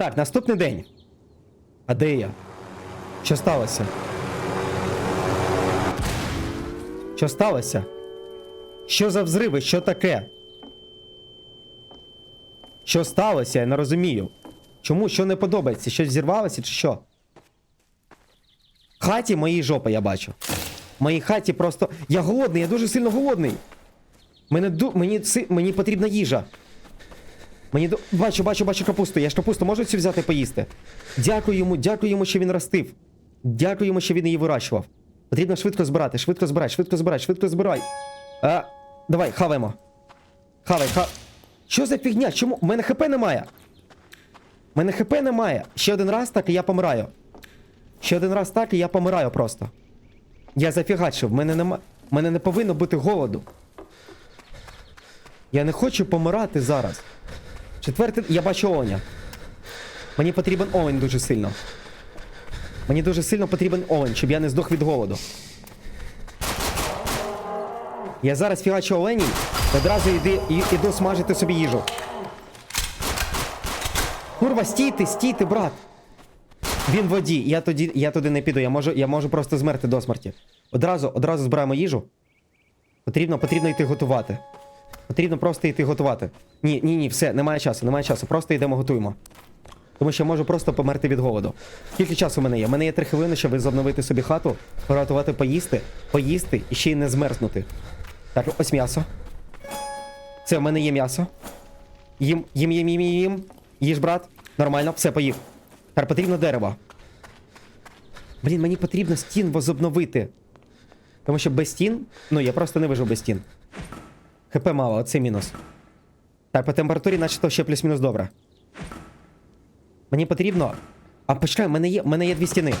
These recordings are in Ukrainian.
Так, наступний день. А де я? Що сталося? Що сталося? Що за взриви? Що таке? Що сталося? Я не розумію. Чому що не подобається? Щось зірвалося чи що? В хаті моїй жопа я бачу. В моїй хаті просто. Я голодний, я дуже сильно голодний. Мене ду... мені, мені потрібна їжа. Мені до... Бачу, бачу, бачу капусту. Я ж капусту можу цю взяти поїсти. Дякую йому, дякую йому, що він ростив. Дякую йому, що він її вирощував. Потрібно швидко збирати, швидко збирай, швидко збирай, швидко збирай. А, давай, хаваємо. Хавай, ха. Що за фігня? Чому? У мене хп немає. У мене хп немає. Ще один раз так і я помираю. Ще один раз так і я помираю просто. Я зафігачив, мене нема. Мене не повинно бути голоду. Я не хочу помирати зараз. Четвертий. Я бачу оленя. Мені потрібен олень дуже сильно. Мені дуже сильно потрібен олень, щоб я не здох від голоду. Я зараз фігачу оленій, одразу йди, іду смажити собі їжу. Курва, стійте, стійте, брат. Він в воді. Я тоді, я туди не піду. Я можу, я можу просто змерти до смерті. Одразу, одразу збираємо їжу. Потрібно, потрібно йти готувати. Потрібно просто йти готувати. Ні, ні, ні, все, немає часу, немає часу. Просто йдемо готуємо. Тому що я можу просто померти від голоду. Скільки часу в мене є? У мене є три хвилини, щоб обновити собі хату, приготувати поїсти, поїсти і ще й не змерзнути. Так, ось м'ясо. Це в мене є м'ясо. Їм, їм, їм, їм, їм. Їж, брат. Нормально, все, поїв. Тепер потрібно дерево. Блін, мені потрібно стін возобновити. Тому що без стін, ну я просто не вижив без стін. ХП мало, оце мінус. Так, по температурі, начебто ще плюс-мінус добре. Мені потрібно. А почекай, в мене є, в мене є дві стіни.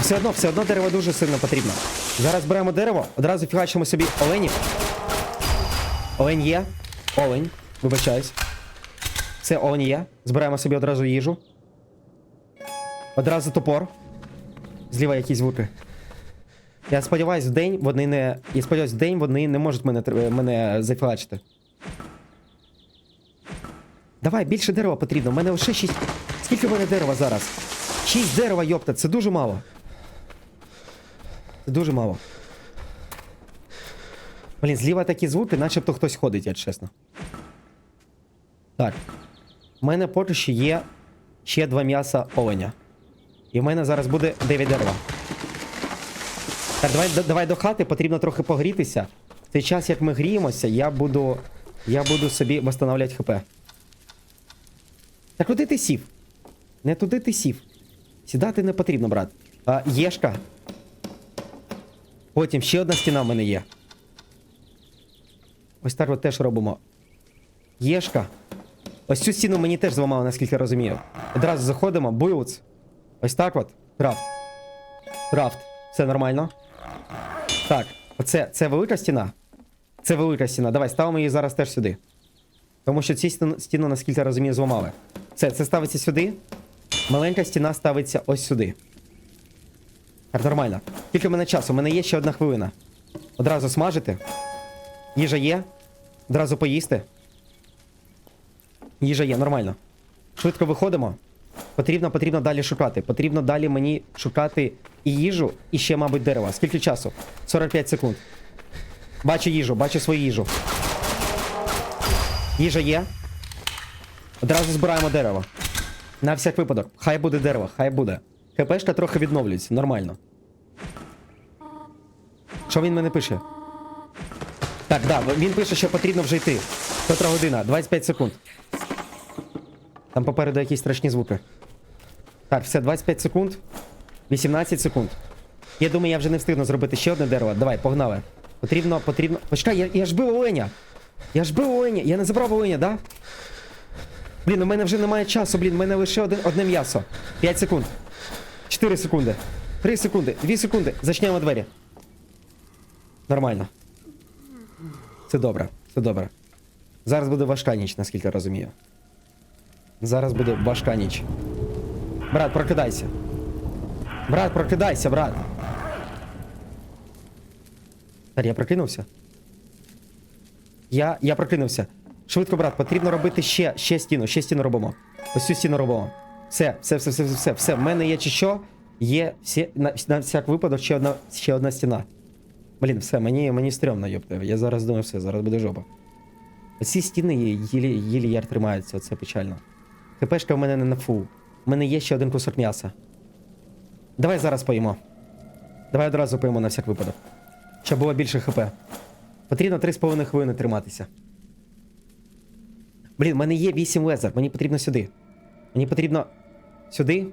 Все одно, все одно дерево дуже сильно потрібно. Зараз беремо дерево, одразу фігачимо собі оленів. Олень є. Олень. Вибачаюсь. Це олень є. Збираємо собі одразу їжу. Одразу топор. Зліва якісь звуки. Я сподіваюсь, в день вони не. Я сподіваюсь, в день вони не можуть мене, мене зафігачити. Давай, більше дерева потрібно. У мене лише 6. Скільки в мене дерева зараз? 6 дерева, йопта, це дуже мало. Це дуже мало. Блін, зліва такі звуки, начебто хтось ходить, я чесно. Так. У мене поки що є ще два м'яса оленя. І в мене зараз буде 9 дерева. Так, давай, давай до хати, потрібно трохи погрітися. В цей час, як ми гріємося, я буду. Я буду собі восстанавливати хп. Так куди ти сів? Не туди ти сів. Сідати не потрібно, брат. А, єшка. Потім ще одна стіна в мене є. Ось так от теж робимо. Єшка. Ось цю стіну мені теж зламали, наскільки я розумію. Одразу заходимо, буйлц. Ось так от. Крафт. Крафт. Все нормально. Так, оце це велика стіна. Це велика стіна. Давай, ставимо її зараз теж сюди. Тому що ці стіну, наскільки я розумію, зламали. Це, це ставиться сюди. Маленька стіна ставиться ось сюди. Так, нормально. Тільки в мене часу, у мене є ще одна хвилина. Одразу смажити. Їжа є. Одразу поїсти. Їжа є, нормально. Швидко виходимо. Потрібно, потрібно далі шукати. Потрібно далі мені шукати і їжу, і ще, мабуть, дерева. Скільки часу? 45 секунд. Бачу їжу, бачу свою їжу. Їжа є. Одразу збираємо дерево. На всяк випадок. Хай буде дерево, хай буде. ХПшка трохи відновлюється, нормально. Що він мене пише? Так, да, він пише, що потрібно вже йти. Котра година, 25 секунд. Там попереду якісь страшні звуки. Так, все, 25 секунд. 18 секунд. Я думаю, я вже не встигну зробити ще одне дерево. Давай, погнали. Потрібно, потрібно. Почекай, я, я ж бив оленя. Я ж бив оленя. Я не забрав оленя, да? Блін, у мене вже немає часу, блін, у мене лише один, одне м'ясо. 5 секунд. 4 секунди. 3 секунди. 2 секунди. Зачнемо двері. Нормально. Це добре, це добре. Зараз буде важка ніч, наскільки я розумію. Зараз буде важка ніч. Брат, прокидайся. Брат, прокидайся, брат. Я прокинувся. Я, я прокинувся. Швидко, брат, потрібно робити ще, ще стіну, ще стіну робимо. Ось цю стіну робимо. Все, все, все, все, все, все, все. В мене є чи що? Є всі, на, на всяк випадок ще одна, ще одна стіна. Блін, все, мені, мені стрьомно, йопте. Я зараз думаю, все, зараз буде жопа. Оці стіни їлі, їлі яр тримаються, це печально. ХПшка в мене не на фул. У мене є ще один кусок м'яса. Давай зараз поїмо. Давай одразу поїмо на всяк випадок. Щоб було більше ХП. Потрібно 3,5 хвилини триматися. Блін, в мене є 8 лезер, мені потрібно сюди. Мені потрібно сюди.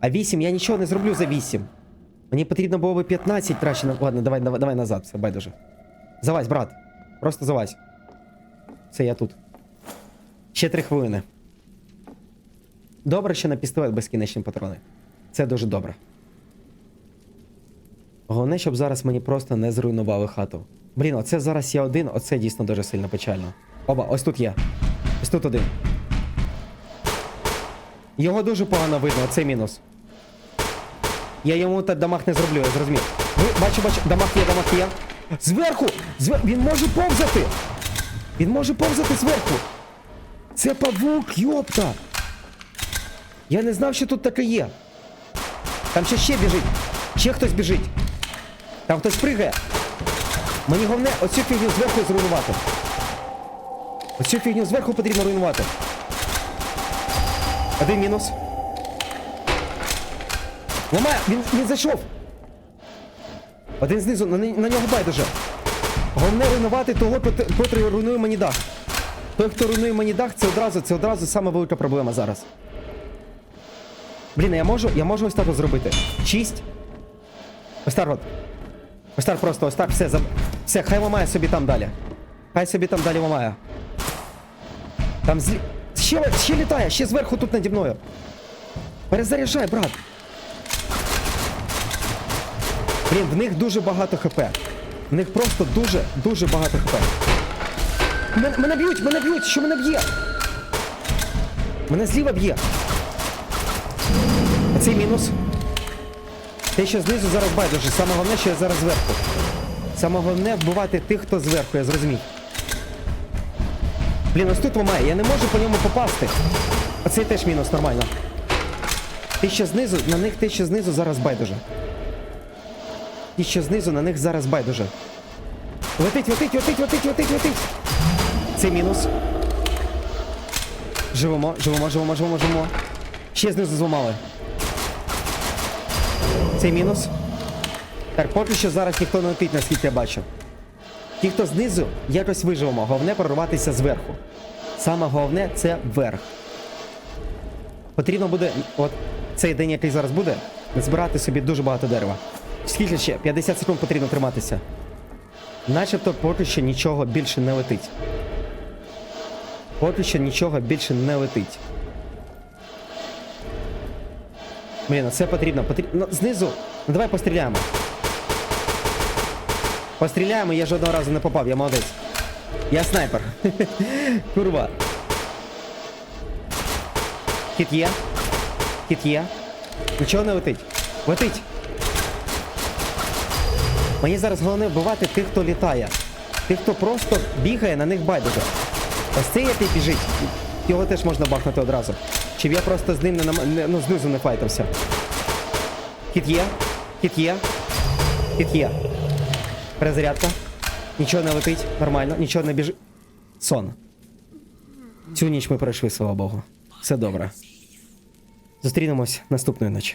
А 8 я нічого не зроблю за 8. Мені потрібно було би 15 краще. Ладно, давай, давай, давай назад, все, байдуже. Залазь, брат. Просто залазь. Все, я тут. Ще 3 хвилини. Добре, що на пістолет безкінечні патрони. Це дуже добре. Головне, щоб зараз мені просто не зруйнували хату. Блін, оце зараз я один, оце дійсно дуже сильно печально. Оба, ось тут є. Ось тут один. Його дуже погано видно, оце мінус. Я йому та дамаг не зроблю, я зрозумів. Ви, бачу, бачу, дамаг є, дамаг є. Зверху! Звер... Він може повзати! Він може повзати зверху! Це павук, йопта! Я не знав, що тут таке є. Там ще ще біжить. Ще хтось біжить. Там хтось пригає. Мені головне оцю фігню зверху зруйнувати. Оцю фігню зверху потрібно руйнувати. Один мінус. Ламає! Він, він зайшов! Один знизу, на, на нього байдуже. Головне руйнувати того, котрий руйнує мені дах. Той, хто руйнує мені дах, це одразу, це одразу сама велика проблема зараз. Блін, я можу, я можу ось так зробити. Чисть. Ось так от. Ось так просто, ось все, заб... все, хай ламає собі там далі. Хай собі там далі ламає. Там злі... Ще, ще літає, ще зверху тут наді мною. Перезаряджай, брат. Блін, в них дуже багато хп. В них просто дуже, дуже багато хп. Мене, мене б'ють, мене б'ють, що мене б'є? Мене зліва б'є. Цей мінус. Те, що знизу зараз байдуже. Саме головне, що я зараз зверху. Саме головне вбивати тих, хто зверху, я зрозумів. Блін, ось тут ламає, я не можу по ньому попасти. А цей теж мінус, нормально. Ті, що знизу, на них те, що знизу зараз байдуже. Ті, що знизу, на них зараз байдуже. Летить, летить, летить, летить, летить, летить. Це мінус. Живемо, живемо, живемо, живемо, живемо. Ще знизу зламали. Цей мінус. Так, поки що зараз ніхто не летить, наскільки я бачу. Ті, хто знизу, якось виживемо. Головне прорватися зверху. Саме головне це вверх. Потрібно буде, от цей день, який зараз буде, збирати собі дуже багато дерева. Скільки ще? 50 секунд потрібно триматися. Начебто поки що нічого більше не летить. Поки що нічого більше не летить. Блін, це потрібно. Потрібно. Ну, знизу. Ну давай постріляємо. Постріляємо, я жодного разу не попав, я молодець. Я снайпер. Курва. Хіт є. Хіт є. Нічого не летить. Летить. Мені зараз головне вбивати тих, хто літає. Тих, хто просто бігає, на них байдуже. Ось цей який біжить. Його теж можна бахнути одразу. Чи я просто з ним не, нам- не ну, знизу не файтався. Хіт є. Хіт є. Хіт є. Перезарядка. Нічого не летить. Нормально. Нічого не біжить. Сон. Цю ніч ми пройшли, слава Богу. Все добре. Зустрінемось наступної ночі.